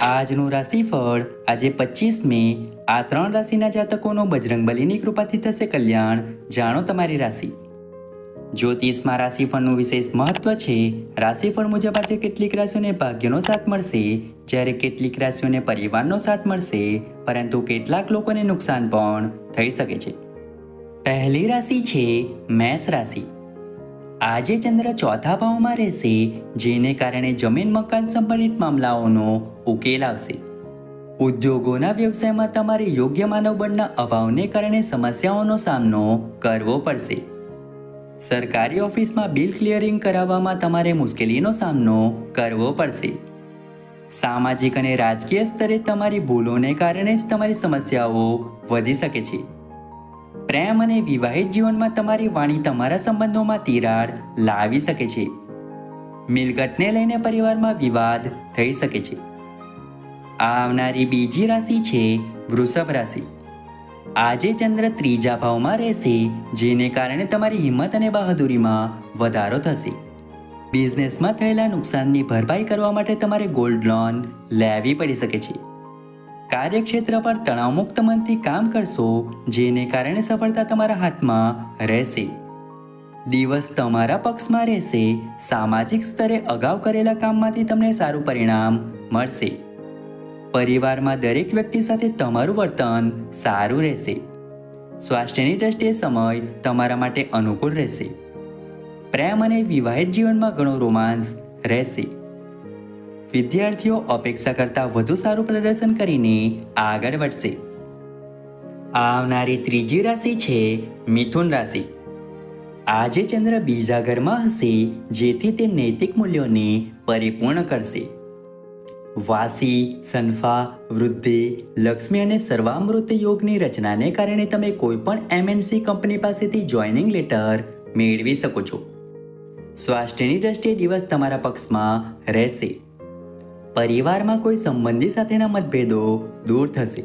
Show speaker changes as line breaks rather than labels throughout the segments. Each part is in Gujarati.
આજનું રાશિફળ આજે પચીસ મે. આ ત્રણ રાશિના જાતકોનો બજરંગબલીની કૃપાથી થશે કલ્યાણ. જાણો તમારી રાશિ. જ્યોતિષમાં રાશિફળનું વિશેષ મહત્વ છે. રાશિફળ મુજબ આજે કેટલીક રાશિઓને ભાગ્યનો સાથ મળશે. જ્યારે કેટલીક રાશિઓને પરિવારનો સાથ મળશે. પરંતુ કેટલાક લોકોને નુકસાન પણ થઈ શકે છે. પહેલી રાશિ છે મેષ રાશિ. આજે ચંદ્ર ચોથા ભાવમાં રહેશે, જેને કારણે જમીન મકાન સંબંધિત મામલાઓનો ઉકેલ આવશે. ઉદ્યોગોના વ્યવસાયમાં તમારે યોગ્ય માનવબળના અભાવને કારણે સમસ્યાઓનો સામનો કરવો પડશે. સરકારી ઓફિસમાં બિલ ક્લિયરિંગ કરાવવામાં તમારે મુશ્કેલીનો સામનો કરવો પડશે. સામાજિક અને રાજકીય સ્તરે તમારી ભૂલોને કારણે જ તમારી સમસ્યાઓ વધી શકે છે. પ્રેમ અને વિવાહિત જીવનમાં તમારી વાણી તમારા સંબંધોમાં તિરાડ લાવી શકે છે. મિલકતને લઈને પરિવારમાં વિવાદ થઈ શકે છે. આવનારી બીજી રાશિ છે વૃષભ રાશિ. આજે ચંદ્ર ત્રીજા ભાવમાં રહેશે, જેને કારણે તમારી હિંમત અને બહાદુરીમાં વધારો થશે. બિઝનેસમાં થયેલા નુકસાનની ભરપાઈ કરવા માટે તમારે ગોલ્ડ લોન લેવી પડી શકે છે. કાર્યક્ષેત્ર પર તણાવમુક્ત મનથી કામ કરશો, જેને કારણે સફળતા તમારા હાથમાં રહેશે. દિવસ તમારા પક્ષમાં રહેશે, સામાજિક સ્તરે અગાઉ કરેલા કામમાંથી તમને સારું પરિણામ મળશે. પરિવારમાં દરેક વ્યક્તિ સાથે તમારું વર્તન સારું રહેશે. સ્વાસ્થ્યની દ્રષ્ટિએ સમય તમારા માટે અનુકૂળ રહેશે. પ્રેમ અને વિવાહિત જીવનમાં ઘણો રોમાંસ રહેશે. વિદ્યાર્થીઓ અપેક્ષા કરતાં વધુ સારું પ્રદર્શન કરીને આગળ વધશે. આવનારી ત્રીજી રાશિ છે મિથુન રાશિ. આજે ચંદ્ર બીજા ઘરમાં હશે, જેથી તે નૈતિક મૂલ્યોને પરિપૂર્ણ કરશે. વાસી સનફા વૃદ્ધિ, લક્ષ્મી અને સર્વામૃત યોગની રચનાને કારણે તમે કોઈ પણ એમએનસી કંપની પાસેથી જોઈનિંગ લેટર મેળવી શકો છો. સ્વાસ્થ્યની દ્રષ્ટિએ દિવસ તમારા પક્ષમાં રહેશે. પરિવારમાં કોઈ સંબંધી સાથેના મતભેદો દૂર થશે.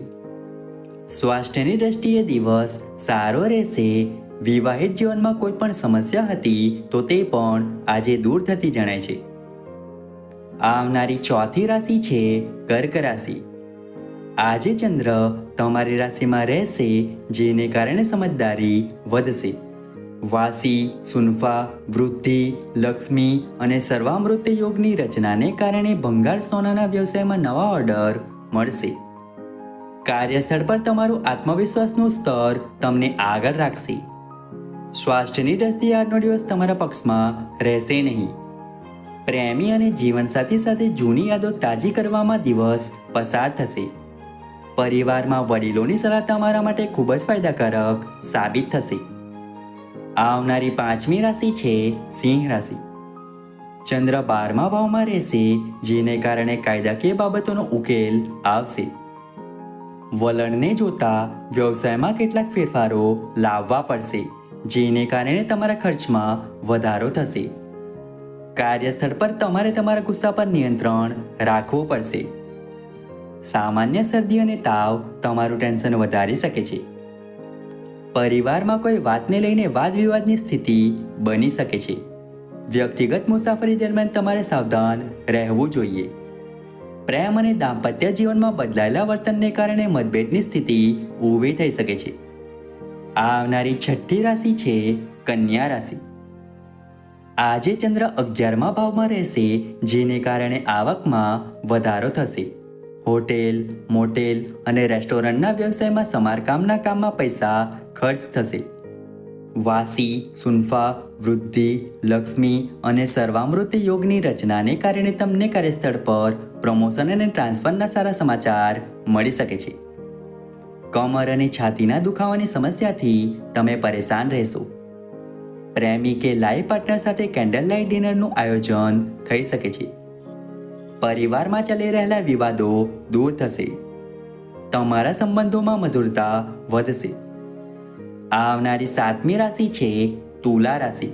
સ્વાસ્થ્યની દ્રષ્ટિએ દિવસ સારો રહેશે. વિવાહિત જીવનમાં કોઈ પણ સમસ્યા હતી તો તે પણ આજે દૂર થતી જણાય છે. આવનારી ચોથી રાશિ છે કર્ક રાશિ. આજે ચંદ્ર તમારી રાશિમાં રહેશે, જેને કારણે સમજદારી વધશે. વાસી, સુનફા, વૃદ્ધિ, લક્ષ્મી અને સર્વામૃત યોગની રચનાને કારણે ભંગાર સોનાના વ્યવસાયમાં નવા ઓર્ડર મળશે. કાર્યસ્થળ પર તમારું આત્મવિશ્વાસનું સ્તર તમને આગળ રાખશે. સ્વાસ્થ્યની દ્રષ્ટિએ આજનો દિવસ તમારા પક્ષમાં રહેશે નહીં. પ્રેમી અને જીવનસાથી સાથે જૂની યાદો તાજી કરવામાં દિવસ પસાર થશે. પરિવારમાં વડીલોની સલાહ તમારા માટે ખૂબ જ ફાયદાકારક સાબિત થશે. આવનારી પાંચમી રાશિ છે સિંહ રાશિ. ચંદ્ર બારમા ભાવમાં રહેશે, જેને કારણે કાયદાકીય બાબતોનો ઉકેલ આવશે. વલણને જોતા વ્યવસાયમાં કેટલાક ફેરફારો લાવવા પડશે, જેને કારણે તમારા ખર્ચમાં વધારો થશે. કાર્યસ્થળ પર તમારે તમારા ગુસ્સા પર નિયંત્રણ રાખવું પડશે. સામાન્ય શરદી અને તાવ તમારું ટેન્શન વધારી શકે છે. પરિવારમાં કોઈ વાતને લઈને વાદવિવાદની સ્થિતિ બની શકે છે. વ્યક્તિગત મુસાફરી દરમિયાન તમારે સાવધાન રહેવું જોઈએ. પ્રેમ અને દાંપત્ય જીવનમાં બદલાયેલા વર્તનને કારણે મતભેદની સ્થિતિ ઊભી થઈ શકે છે. આવનારી છઠ્ઠી રાશિ છે કન્યા રાશિ. આજે ચંદ્ર અગિયારમા ભાવમાં રહેશે, જેને કારણે આવકમાં વધારો થશે. હોટેલ, મોટેલ અને રેસ્ટોરન્ટના વ્યવસાયમાં સમારકામના કામમાં પૈસા ખર્ચ થશે. વાસી, સુનફા, વૃદ્ધિ, લક્ષ્મી અને સર્વામૃત યોગની રચનાને કારણે તમને કાર્યસ્થળ પર પ્રમોશન અને ટ્રાન્સફરના સારા સમાચાર મળી શકે છે. કમર અને છાતીના દુખાવાની સમસ્યાથી તમે પરેશાન રહેશો. પ્રેમી કે લાઈફ પાર્ટનર સાથે કેન્ડલ લાઇટ ડિનરનું આયોજન થઈ શકે છે. પરિવારમાં ચાલી રહેલા વિવાદો દૂર થશે. તમારા સંબંધોમાં મધુરતા વધશે. આવનારી સાતમી રાશિ છે તુલા રાશિ.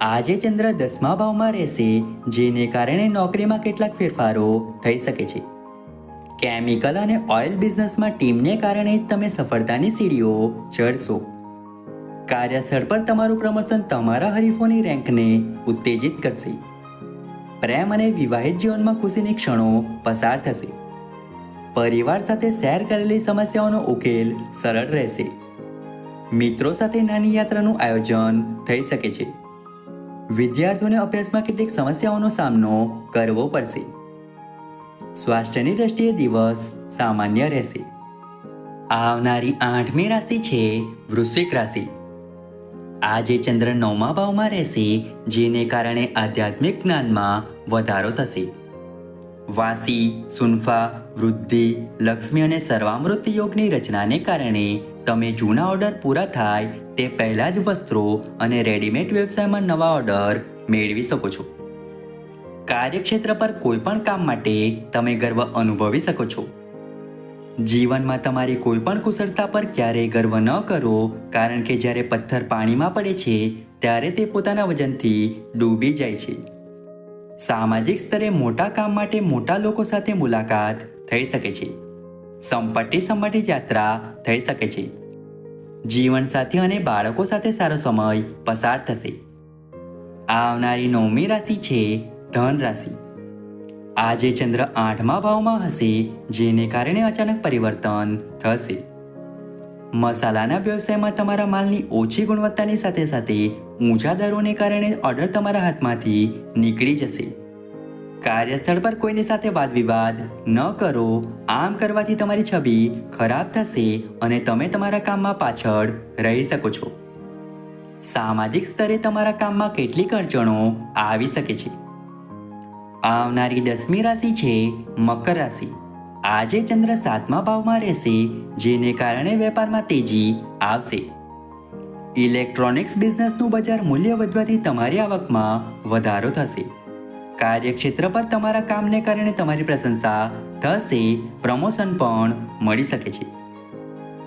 આજે ચંદ્ર દસમા ભાવમાં રહેશે, જેને કારણે નોકરીમાં કેટલાક ફેરફારો થઈ શકે છે. કેમિકલ અને ઓઇલ બિઝનેસમાં ટીમને કારણે તમે સફળતાની સીડીઓ ચડશો. કાર્યસ્થળ પર તમારું પ્રમોશન તમારા હરીફોની રેન્કને ઉત્તેજિત કરશે. પ્રેમ અને વિવાહિત જીવનમાં ખુશીની ક્ષણો પસાર થશે. પરિવાર સાથે શેર કરેલી સમસ્યાઓનો ઉકેલ સરળ રહેશે. મિત્રો સાથે નાની યાત્રાનું આયોજન થઈ શકે છે. વિદ્યાર્થીઓને અભ્યાસમાં કેટલીક સમસ્યાઓનો સામનો કરવો પડશે. સ્વાસ્થ્યની દ્રષ્ટિએ દિવસ સામાન્ય રહેશે. આવનારી આઠમી રાશિ છે વૃશ્ચિક રાશિ. આજે ચંદ્ર નવમા ભાવમાં રહેશે, જેને કારણે આધ્યાત્મિક જ્ઞાનમાં વધારો થશે. વાસી, સુનફા, વૃદ્ધિ, લક્ષ્મી અને સર્વામૃત યોગની રચનાને કારણે તમે જૂના ઓર્ડર પૂરા થાય તે પહેલાં જ વસ્ત્રો અને રેડીમેડ વ્યવસાયમાં નવા ઓર્ડર મેળવી શકો છો. કાર્યક્ષેત્ર પર કોઈ પણ કામ માટે તમે ગર્વ અનુભવી શકો છો. જીવનમાં તમારી કોઈ પણ કુશળતા પર ક્યારેય ગર્વ ન કરો, કારણ કે જ્યારે પથ્થર પાણીમાં પડે છે, ત્યારે તે પોતાના વજનથી ડૂબી જાય છે. સામાજિક સ્તરે મોટા કામ માટે મોટા લોકો સાથે મુલાકાત થઈ શકે છે. સંપત્તિ સંબંધિત યાત્રા થઈ શકે છે. જીવનસાથી અને બાળકો સાથે સારો સમય પસાર થશે. આવનારી નવમી રાશિ છે ધન રાશિ આજે ચંદ્ર આઠમા ભાવમાં હશે, જેને કારણે અચાનક પરિવર્તન થશે. મસાલાના વ્યવસાયમાં તમારા માલની ઓછી ગુણવત્તાની સાથે સાથે ઊંચા દરોને કારણે ઓર્ડર તમારા હાથમાંથી નીકળી જશે. કાર્યસ્થળ પર કોઈની સાથે વાદ વિવાદ ન કરો, આમ કરવાથી તમારી છબી ખરાબ થશે અને તમે તમારા કામમાં પાછળ રહી શકો છો. સામાજિક સ્તરે તમારા કામમાં કેટલીક અડચણો આવી શકે છે. આવનારી દસમી રાશિ છે મકર રાશિ. આજે ચંદ્ર સાતમા ભાવમાં રહેશે, જેને કારણે વેપારમાં તેજી આવશે. ઇલેક્ટ્રોનિક્સ બિઝનેસનું બજાર મૂલ્ય વધવાથી તમારી આવકમાં વધારો થશે. કાર્યક્ષેત્ર પર તમારા કામને કારણે તમારી પ્રશંસા થશે, પ્રમોશન પણ મળી શકે છે.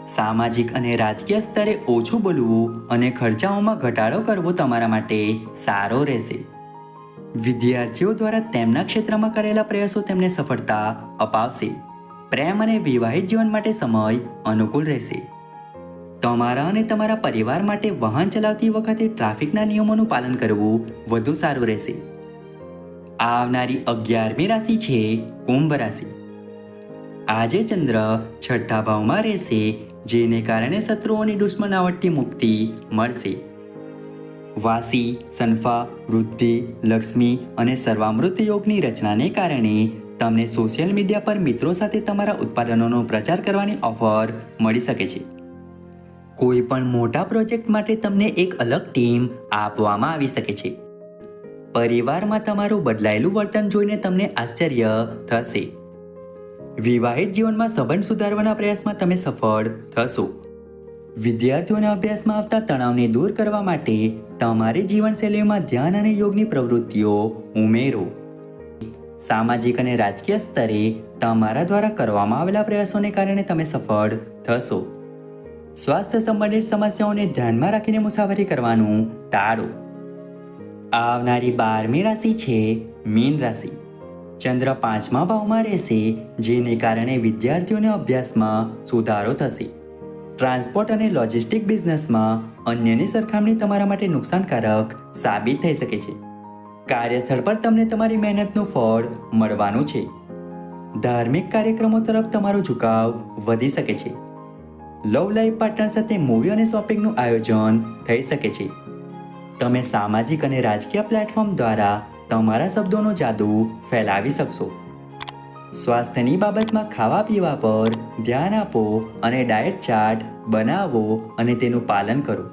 સામાજિક અને રાજકીય સ્તરે ઓછું બોલવું અને ખર્ચાઓમાં ઘટાડો કરવો તમારા માટે સારો રહેશે. વિદ્યાર્થીઓ દ્વારા તેમના ક્ષેત્રમાં કરેલા પ્રયાસો તેમને સફળતા અપાવશે. પ્રેમ અને વિવાહિત જીવન માટે સમય અનુકૂળ રહેશે. તમારા અને તમારા પરિવાર માટે વાહન ચલાવતી વખતે ટ્રાફિકના નિયમોનું પાલન કરવું વધુ સારું રહેશે. આવનારી અગિયારમી રાશિ છે કુંભ રાશિ. આજે ચંદ્ર છઠ્ઠા ભાવમાં રહેશે, જેને કારણે શત્રુઓની દુશ્મનાવટથી મુક્તિ મળશે. વાસી, સનફા, વૃદ્ધિ, લક્ષ્મી અને સર્વામૃત યોગની રચનાને કારણે તમને સોશિયલ મીડિયા પર મિત્રો સાથે તમારા ઉત્પાદનોનો પ્રચાર કરવાની ઓફર મળી શકે છે. કોઈ પણ મોટા પ્રોજેક્ટ માટે તમને એક અલગ ટીમ આપવામાં આવી શકે છે. પરિવારમાં તમારું બદલાયેલું વર્તન જોઈને તમને આશ્ચર્ય થશે. વિવાહિત જીવનમાં સંબંધ સુધારવાના પ્રયાસમાં તમે સફળ થશો. વિદ્યાર્થીઓના અભ્યાસમાં આવતા તણાવને દૂર કરવા માટે તમારી જીવનશૈલીમાં ધ્યાન અને યોગની પ્રવૃત્તિઓ ઉમેરો. સામાજિક અને રાજકીય સ્તરે તમારા દ્વારા કરવામાં આવેલા પ્રયાસોને કારણે તમે સફળ થશો. સ્વાસ્થ્ય સંબંધિત સમસ્યાઓને ધ્યાનમાં રાખીને મુસાફરી કરવાનું ટાળો. આવનારી બારમી રાશિ છે મીન રાશિ. ચંદ્ર પાંચમા ભાવમાં રહેશે, જેને કારણે વિદ્યાર્થીઓને અભ્યાસમાં સુધારો થશે. ટ્રાન્સપોર્ટ અને લોજિસ્ટિક બિઝનેસમાં અન્યની સરખામણી તમારા માટે નુકસાનકારક સાબિત થઈ શકે છે. કાર્યસ્થળ પર તમને તમારી મહેનતનું ફળ મળવાનું છે. ધાર્મિક કાર્યક્રમો તરફ તમારો ઝુકાવ વધી શકે છે. લવ લાઈફ પાર્ટનર સાથે મૂવી અને શોપિંગનું આયોજન થઈ શકે છે. તમે સામાજિક અને રાજકીય પ્લેટફોર્મ દ્વારા તમારા શબ્દોનો જાદુ ફેલાવી શકશો. સ્વાસ્થ્યની બાબતમાં ખાવા પીવા પર ધ્યાન આપો અને ડાયટ ચાર્ટ બનાવો અને તેનું પાલન કરો.